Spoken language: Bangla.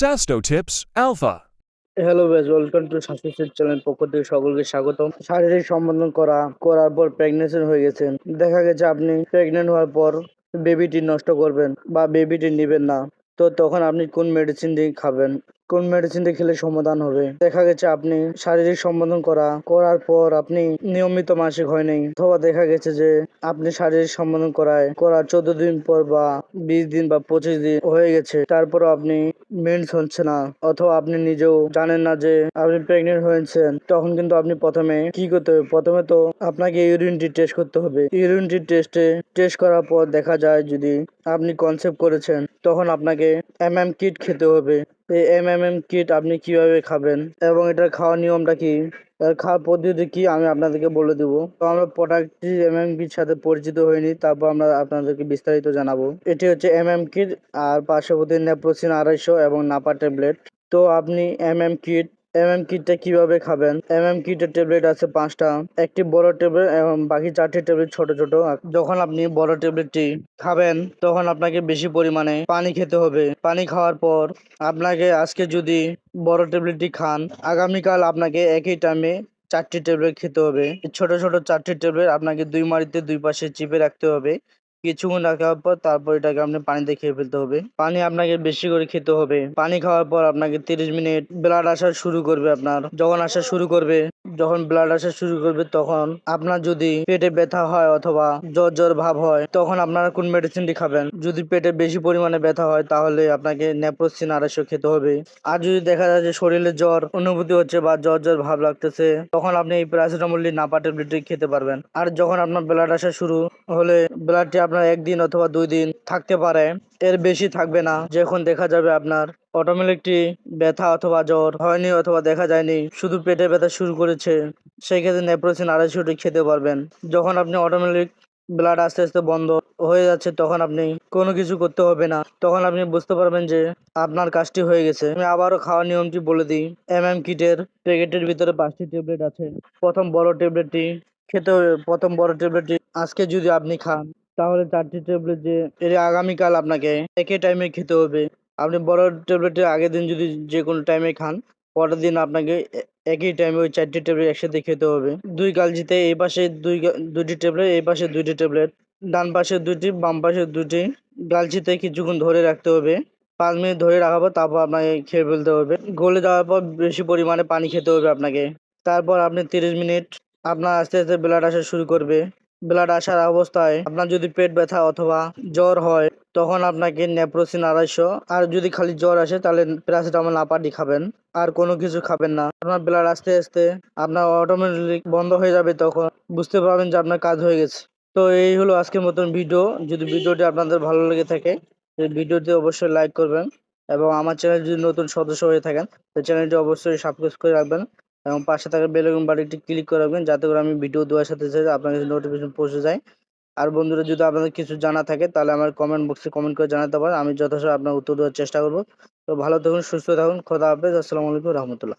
Sasto Tips Alpha. হ্যালো বেজ ওয়েলকাম টু স্বাস্থ্য চ্যানেল পক্ষ থেকে সকলকে স্বাগতম। শারীরিক সম্বোধন করা, করার পর প্রেগনেন্সি হয়ে গেছেন। দেখা গেছে আপনি প্রেগনেন্ট হওয়ার পর বেবিটি নষ্ট করবেন বা বেবিটি নেবেন না। তো তখন আপনি কোন মেডিসিন দিয়ে খাবেন? কোন মেডিসিন খেলে সমাধান হবে? দেখা গেছে আপনি শারীরিক সম্বোধন করা, করার পর আপনি নিয়মিত মাসিক হয়নি অথবা দেখা গেছে যে আপনি শারীরিক সম্বোধন করায়, করার চোদ্দ দিন পর বা বিশ দিন বা পঁচিশ দিন হয়ে গেছে, তারপরও আপনি মেন্স হচ্ছে না। অথবা আপনি নিজেও জানেন না যে আপনি প্রেগনেন্ট হয়েছেন, তখন কিন্তু আপনি প্রথমে কি করতে হবে? প্রথমে তো আপনাকে ইউরিনটি টেস্ট করতে হবে। ইউরিনটি টেস্টে টেস্ট করার পর দেখা যায় যদি আপনি কনসেপ্ট করেছেন, তখন আপনাকে এম এম কিট খেতে হবে। এই এম এম এম কিট আপনি কীভাবে খাবেন? এবং এটার খাওয়ার নিয়মটা কি? এর খাওয়ার পদ্ধতি কি? আমি আপনাদেরকে বলে দেবো। তো আমরা প্রোডাক্টটি এম এম কিট সাথে পরিচিত হইনি, তারপর আমরা আপনাদেরকে বিস্তারিত জানাব। এটি হচ্ছে এম এম কিট আর পার্শ্ববর্তী নেপ্রোসিন আড়াইশো এবং নাপা ট্যাবলেট। তো আপনি M M kit M M কিটটা কীভাবে খাবেন? এম এম কিটের ট্যাবলেট আছে পাঁচটা। একটি বড় ট্যাবলেট এবং বাকি চারটি ট্যাবলেট ছোট ছোট। যখন আপনি বড় ট্যাবলেটটি খাবেন, তখন আপনাকে বেশি পরিমাণে পানি খেতে হবে। পানি খাওয়ার পর আপনাকে আজকে যদি বড় ট্যাবলেটটি খান, আগামীকাল আপনাকে একই টাইমে চারটি ট্যাবলেট খেতে হবে। ছোট ছোট চারটি ট্যাবলেট আপনাকে দুই মারিতে দুই পাশে চিপে রাখতে হবে। কিছুক্ষণ রাখার পর তারপর এটাকে আপনি পানিতে খেয়ে ফেলতে হবে। পানি আপনাকে বেশি করে খেতে হবে। পানি খাওয়ার পর আপনাকে তিরিশ মিনিট ব্লাড আসা শুরু করবে আপনার। যখন আসা শুরু করবে যখন ব্লাড আসা শুরু করবে তখন আপনার যদি পেটে ব্যথা হয় অথবা জ্বর জ্বর ভাব হয়, তখন আপনারা কোন মেডিসিনটি খাবেন? যদি পেটে বেশি পরিমাণে ব্যথা হয়, তাহলে আপনাকে নেপ্রোসিন আড়াইশো খেতে হবে। আর যদি দেখা যায় যে শরীরে জ্বর অনুভূতি হচ্ছে বা জ্বর জ্বর ভাব লাগতেছে, তখন আপনি এই প্যারাসিটামল নাপা ট্যাবলেটটি খেতে পারবেন। আর যখন আপনার ব্লাড আসা শুরু হলে ব্লাডটি আপনার একদিন অথবা দুই দিন থাকতে পারে। এর বেশি থাকবে না। যখন দেখা যাবে আপনার অটোমেটিকটি ব্যথা অথবা জ্বর হয়নি অথবা দেখা যায়নি, শুধু পেটে ব্যথা শুরু করেছে সেই ক্ষেত্রে নেপ্রোসিন আড়াইশোটি খেতে পারবেন। যখন আপনি অটোমেটিক ব্লাড আস্তে আস্তে বন্ধ হয়ে যাচ্ছে, তখন আপনি কোনো কিছু করতে হবে না। তখন আপনি বুঝতে পারবেন যে আপনার কাজটি হয়ে গেছে। আমি আবারও খাওয়ার নিয়মটি বলে দিই। এম এম কিটের প্যাকেটের ভিতরে পাঁচটি ট্যাবলেট আছে। প্রথম বড় ট্যাবলেটটি খেতে হবে। প্রথম বড় ট্যাবলেটটি আজকে যদি আপনি খান, তাহলে চারটি ট্যাবলেট যে এর আগামীকাল আপনাকে একই টাইমে খেতে হবে। আপনি বড় ট্যাবলেটটি আগের দিন যদি যে কোনো টাইমে খান, পরের দিন আপনাকে একই টাইমে ওই চারটি ট্যাবলেট একসাথে খেতে হবে। দুই কালজিতে এই পাশে দুই দুইটি ট্যাবলেট, এই পাশে দুইটি ট্যাবলেট, ডান পাশে দুটি, বাম পাশে দুটি গালজিতে কিছুক্ষণ ধরে রাখতে হবে। পাঁচ মিনিট ধরে রাখাবো তারপর আপনাকে খেয়ে ফেলতে হবে। গলে যাওয়ার পর বেশি পরিমাণে পানি খেতে হবে আপনাকে। তারপর আপনি তিরিশ মিনিট আপনার আস্তে আস্তে ব্লাড আসা শুরু করবে। ব্লাড আসার অবস্থায় আপনার যদি পেট ব্যথা অথবা জ্বর হয় তখন আপনাকে নেপ্রোসিন আড়াইশো, আর যদি খালি জ্বর আসে তাহলে প্যারাসিটামল আপাটি খাবেন, আর কোনো কিছু খাবেন না। আপনার ব্লাড আস্তে আস্তে আপনার অটোমেটিক বন্ধ হয়ে যাবে তখন বুঝতে পারবেন যে আপনার কাজ হয়ে গেছে। তো এই হলো আজকের মতন ভিডিও। যদি ভিডিওটি আপনাদের ভালো লেগে থাকে ভিডিওটি অবশ্যই লাইক করবেন এবং আমার চ্যানেল যদি নতুন সদস্য হয়ে থাকেন, তো চ্যানেলটি অবশ্যই সাবস্ক্রাইব করে রাখবেন এবং পাশে থাকা বেল বাটনটি ক্লিক করে রাখবেন, যাতে করে আমি ভিডিও দেওয়ার সাথে সাথে আপনার কাছে নোটিফিকেশন পৌঁছে যায়। আর বন্ধুরা, যদি আপনাদের কিছু জানা থাকে, তাহলে আমার কমেন্ট বক্সে কমেন্ট করে জানাতে পারেন। আমি যথাসময় আপনার উত্তর দেওয়ার চেষ্টা করব। তো ভালো থাকুন, সুস্থ থাকুন, খোদা হাফেজ, আসসালামু আলাইকুম, রহমতুল্লাহ.